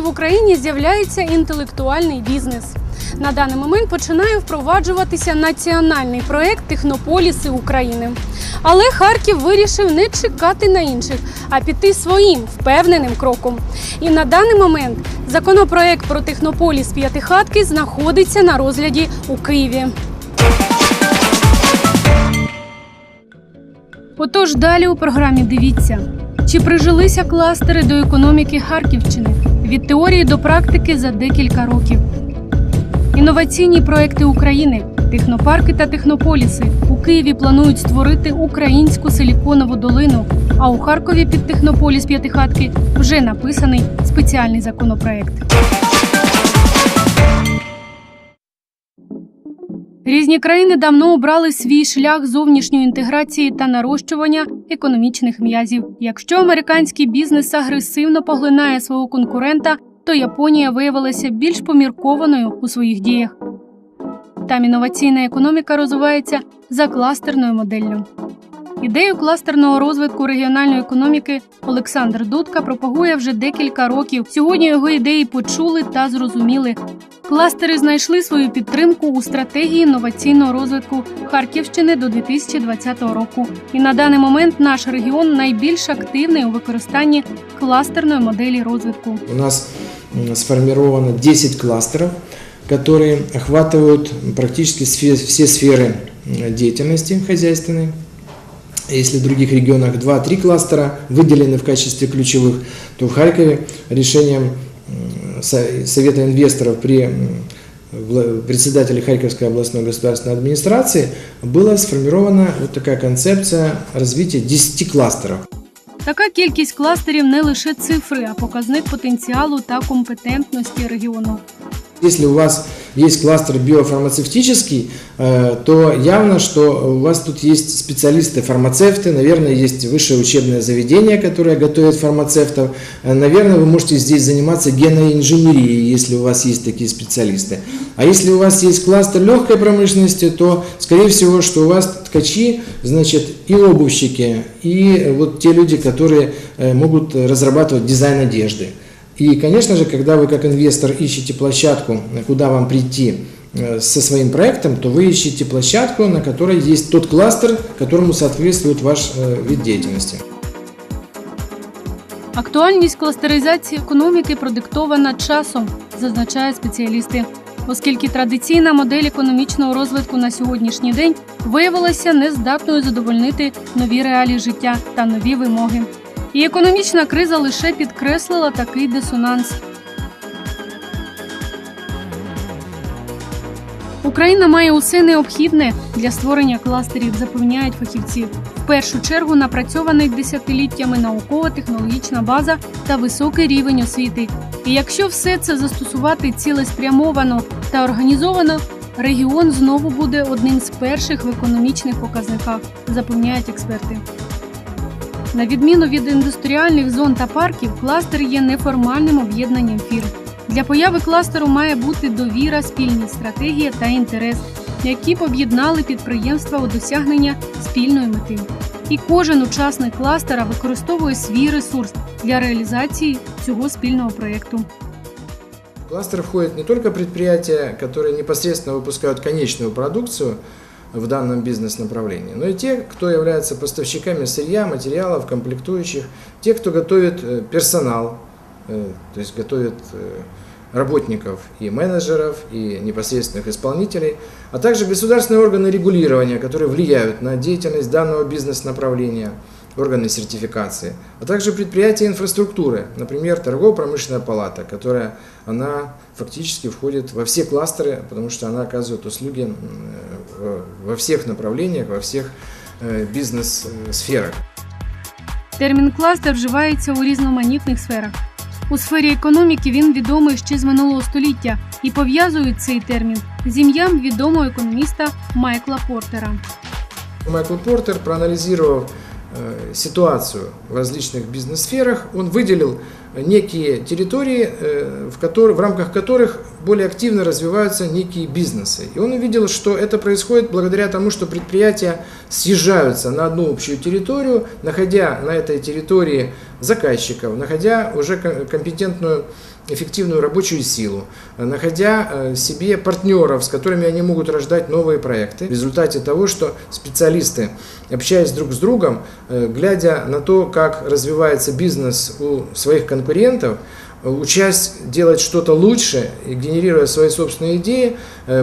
В Україні з'являється інтелектуальний бізнес. На даний момент починає впроваджуватися національний проект Технополіси України. Але Харків вирішив не чекати на інших, а піти своїм впевненим кроком. І на даний момент законопроект про технополіс п'ятихатки знаходиться на розгляді у Києві. Отож, далі у програмі дивіться, чи прижилися кластери до економіки Харківщини від теорії до практики за декілька років. Інноваційні проекти України, технопарки та технополіси у Києві планують створити українську силіконову долину. А у Харкові під технополіс п'ятихатки вже написаний спеціальний законопроект. Різні країни давно обрали свій шлях зовнішньої інтеграції та нарощування економічних м'язів. Якщо американський бізнес агресивно поглинає свого конкурента, то Японія виявилася більш поміркованою у своїх діях. Там інноваційна економіка розвивається за кластерною моделлю. Ідею кластерного розвитку регіональної економіки Олександр Дудка пропагує вже декілька років. Сьогодні його ідеї почули та зрозуміли. Кластери знайшли свою підтримку у стратегії інноваційного розвитку Харківщини до 2020 року. І на даний момент наш регіон найбільш активний у використанні кластерної моделі розвитку. У нас м, сформировано 10 кластеров, которые охватывают практически сфе- все сферы м, деятельности хозяйственной. Если в других регионах 2-3 кластера выделены в качестве ключевых, то в Харькове решением м, Со- Совета инвесторов при м, вла- председателе Харьковской областной государственной администрации была сформирована вот такая концепция развития 10 кластеров. Така кількість кластерів не лише цифри, а показник потенціалу та компетентності регіону. Если у вас есть кластер биофармацевтический, э, то явно, что у вас тут есть специалисты, фармацевты, наверное, есть высшее учебное заведение, которое готовит фармацевтов. Э, Наверное, вы можете здесь заниматься геноинженерией, если у вас есть такие специалисты. А если у вас есть кластер легкой промышленности, то, скорее всего, что у вас ткачи, значит, и обувщики, и вот те люди, которые э, могут разрабатывать дизайн одежды. И, конечно же, когда вы как инвестор ищете площадку, куда вам прийти э, со своим проектом, то вы ищете площадку, на которой есть тот кластер, которому соответствует ваш э, вид деятельности. Актуальність кластеризації економіки продиктована часом, зазначають спеціалісти, оскільки традиційна модель економічного розвитку на сьогоднішній день виявилася нездатною задовольнити нові реалії життя та нові вимоги. І економічна криза лише підкреслила такий дисонанс. Україна має усе необхідне для створення кластерів, запевняють фахівці. В першу чергу напрацьований десятиліттями науково-технологічна база та високий рівень освіти. І якщо все це застосувати цілеспрямовано та організовано, регіон знову буде одним з перших в економічних показниках, запевняють експерти. На відміну від індустріальних зон та парків, кластер є неформальним об'єднанням фірм. Для появи кластеру має бути довіра, спільні стратегія та інтерес, які б об'єднали підприємства у досягнення спільної мети. І кожен учасник кластера використовує свій ресурс для реалізації цього спільного проєкту. В кластер входят не только предприятия, которые непосредственно выпускают конечную продукцию в данном бизнес-направлении, но и те, кто является поставщиками сырья, материалов, комплектующих, те, кто готовит э, персонал, э, то есть готовит э, работников и менеджеров, и непосредственных исполнителей, а также государственные органы регулирования, которые влияют на деятельность данного бизнес-направления, органы сертификации, а также предприятия инфраструктуры, например, торгово-промышленная палата, которая она фактически входит во все кластеры, потому что она оказывает услуги м, э, во всех направлениях, во всех э, бизнес-сферах. Термін кластер вживається у різноманітних сферах. У сфері економіки він відомий ще з минулого століття і пов'язують цей термін з ім'ям відомого економіста Майкла Портера. Майкл Портер, проанализировав э, ситуацию в различных бизнес-сферах, он выделил некие территории, э, в, котор- в рамках которых более активно развиваются некие бизнесы. И он увидел, что это происходит благодаря тому, что предприятия съезжаются на одну общую территорию, находя на этой территории заказчиков, находя уже ко- компетентную эффективную рабочую силу, э, находя э, себе партнеров, с которыми они могут рождать новые проекты. В результате того, что специалисты, общаясь друг с другом, э, глядя на то, как развивается бизнес у своих конкурентов, учась делать что-то лучше генерируя свои собственные идеи,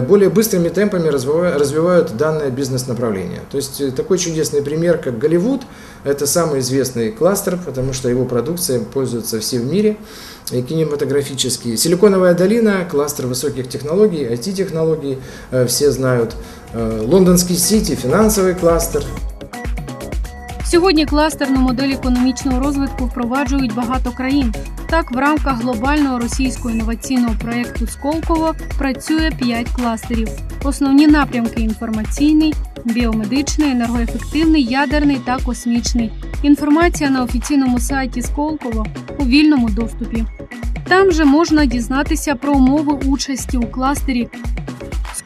более быстрыми темпами развива- развивают данное бизнес-направление. То есть такой чудесный пример, как Голливуд, это самый известный кластер, потому что его продукция пользуется все в мире, кинематографические. Силиконовая долина, кластер высоких технологий, IT-технологий, э, все знают. Э, Лондонский Сити, финансовый кластер. Сьогодні кластерну модель економічного розвитку впроваджують багато країн. Так, в рамках глобального російського інноваційного проєкту Сколково працює 5 кластерів. Основні напрямки інформаційний, біомедичний, енергоефективний, ядерний та космічний. Інформація на офіційному сайті Сколково у вільному доступі. Там же можна дізнатися про умови участі у кластері.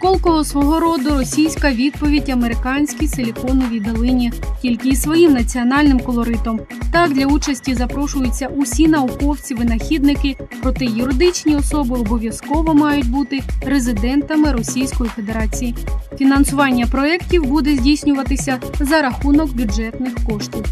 Сколково свого роду російська відповідь американській силіконовій долині, тільки із своїм національним колоритом. Так для участі запрошуються усі науковці-винахідники, проте юридичні особи обов'язково мають бути резидентами Російської Федерації. Фінансування проєктів буде здійснюватися за рахунок бюджетних коштів.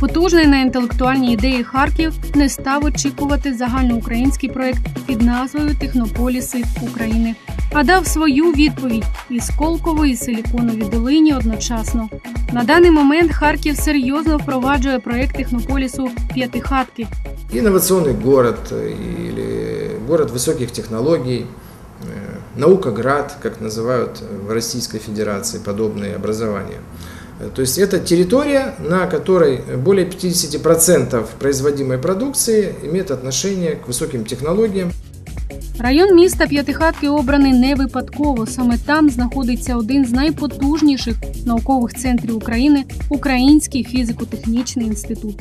Потужний на інтелектуальні ідеї Харків не став очікувати загальноукраїнський проект під назвою Технополіси України, а дав свою відповідь із Колкової і Силіконовій долині одночасно. На даний момент Харків серйозно впроваджує проект технополісу П'ятихатки, Инновационный город э, или город высоких технологий, э, наукоград, как называют в Российской Федерации подобные образования. Э, То есть это территория, на которой более 50% производимой продукции имеет отношение к высоким технологиям. Район міста П'ятихатки обраний не випадково. Саме там знаходиться один з найпотужніших наукових центрів України Український фізико-технічний інститут.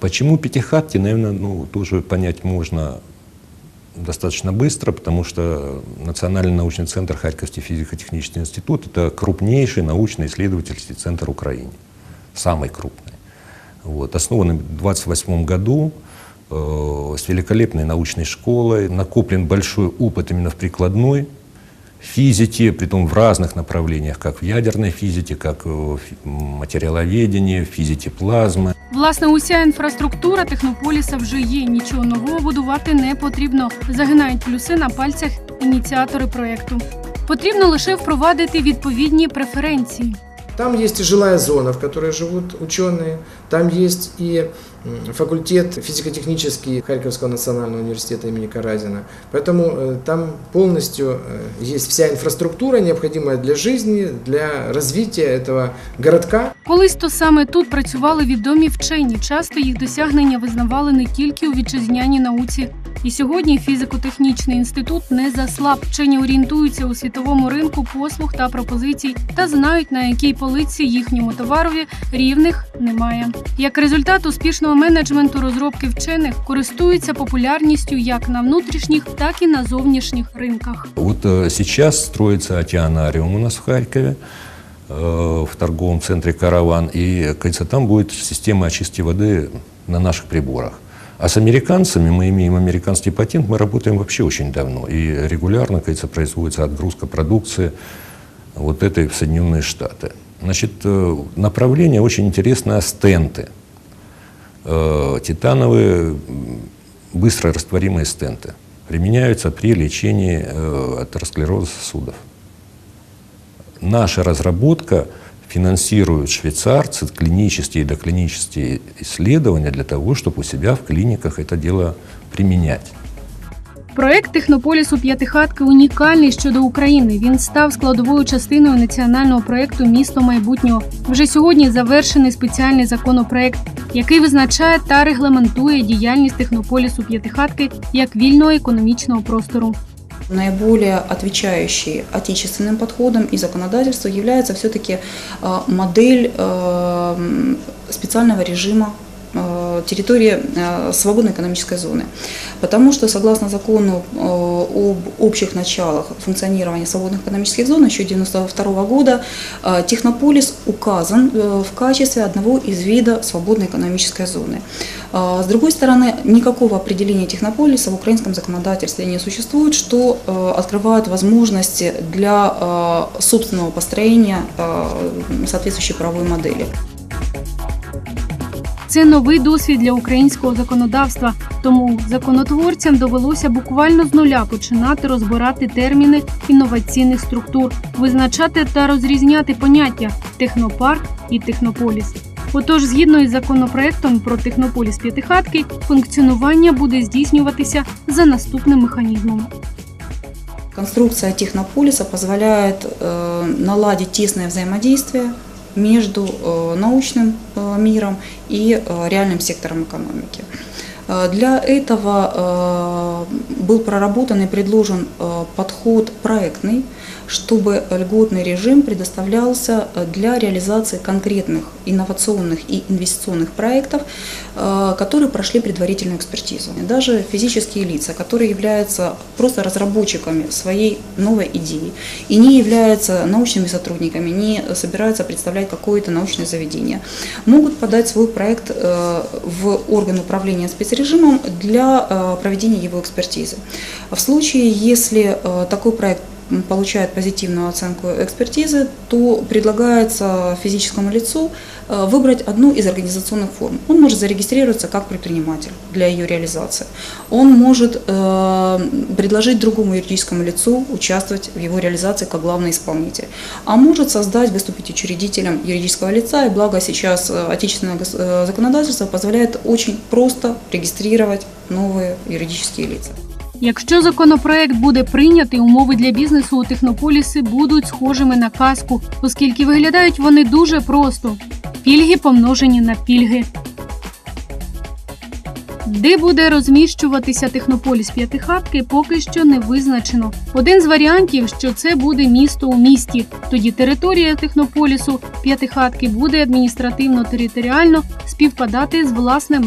Почему Пятихатки, наверное, ну, тоже понять можно достаточно быстро, потому что Национальный научный центр Харьковский физико-технический институт – это крупнейший научно-исследовательский центр Украины, самый крупный. Вот, основан в 28 году э, с великолепной научной школой, накоплен большой опыт именно в прикладной физике, притом в разных направлениях, как в ядерной физике, как в материаловедении, в физике плазмы. Власне, уся інфраструктура технополіса вже є. Нічого нового будувати не потрібно. Загинають плюси на пальцях ініціатори проєкту. Потрібно лише впровадити відповідні преференції. Там есть и жилая зона, в которой живут ученые, там есть и м, факультет физико-технический Харьковского национального университета имени Каразина. Поэтому э, там полностью э, есть вся инфраструктура, необходимая для жизни, для развития этого городка. Колись то саме тут працювали відомі вчені. Часто їх досягнення визнавали не тільки у вітчизняній науці. І сьогодні фізико-технічний інститут не заслаб. Вчені орієнтуються у світовому ринку послуг та пропозицій та знають, на якій полиці їхньому товарові рівних немає. Як результат успішного менеджменту розробки вчених користуються популярністю як на внутрішніх, так і на зовнішніх ринках. Вот э, сейчас строится океанариум у нас в Харькове, э, в торговом центре «Караван», и, кажется, там будет система очистки воды на наших приборах. А с американцами, мы имеем американский патент, мы работаем вообще очень давно, и регулярно, кажется, производится отгрузка продукции вот этой в Соединенные Штаты. Значит, э, направление очень интересное – стенты. Э, Титановые быстро растворимые стенты применяются при лечении э, атеросклероза сосудов. Наша разработка финансируют швейцарцы клинические и доклинические исследования для того, чтобы у себя в клиниках это дело применять. Проект технополісу П'ятихатки унікальний щодо України. Він став складовою частиною національного проекту Місто майбутнього. Вже сьогодні завершений спеціальний законопроект, який визначає та регламентує діяльність технополісу П'ятихатки як вільного економічного простору. Наиболее отвечающей отечественным подходом и законодательству является все-таки э, модель э, м, специального режима э, территории э, свободной экономической зоны. Потому что, согласно закону э, об общих началах функционирования свободных экономических зон еще 1992 года, э, Технополис указан в качестве одного из вида свободной экономической зоны. С другой стороны, никакого определения технополиса в украинском законодательстве не существует, что открывает возможности для собственного построения соответствующей правовой модели. Це новий досвід для українського законодавства, тому законотворцям довелося буквально з нуля починати розбирати терміни інноваційних структур, визначати та розрізняти поняття технопарк і технополіс. Отож, згідно із законопроектом про технополіс п'ятихатки, функціонування буде здійснюватися за наступним механізмом. Конструкция технополиса позволяет э, наладить тесное взаимодействие между э, научным э, миром и э, реальным сектором экономики. Э, Для этого э, был проработан и предложен э, подход проектный, чтобы льготный режим предоставлялся э, для реализации конкретных инновационных и инвестиционных проектов, э, которые прошли предварительную экспертизу. Даже физические лица, которые являются просто разработчиками своей новой идеи и не являются научными сотрудниками, не собираются представлять какое-то научное заведение, могут подать свой проект э, в орган управления спецрежимом для проведения его экспертизы. В случае, если такой проект получает позитивную оценку экспертизы, то предлагается физическому лицу э, выбрать одну из организационных форм. Он может зарегистрироваться как предприниматель для ее реализации. Он может э, предложить другому юридическому лицу участвовать в его реализации как главный исполнитель. А может создать, выступить учредителем юридического лица. И благо сейчас э, отечественное законодательство позволяет очень просто регистрировать новые юридические лица. Якщо законопроект буде прийнятий, умови для бізнесу у технополіси будуть схожими на казку, оскільки виглядають вони дуже просто: пільги помножені на пільги. Де буде розміщуватися технополіс п'ятихатки, поки що не визначено. Один з варіантів, що це буде місто у місті. Тоді територія технополісу п'ятихатки буде адміністративно-територіально співпадати з власне меж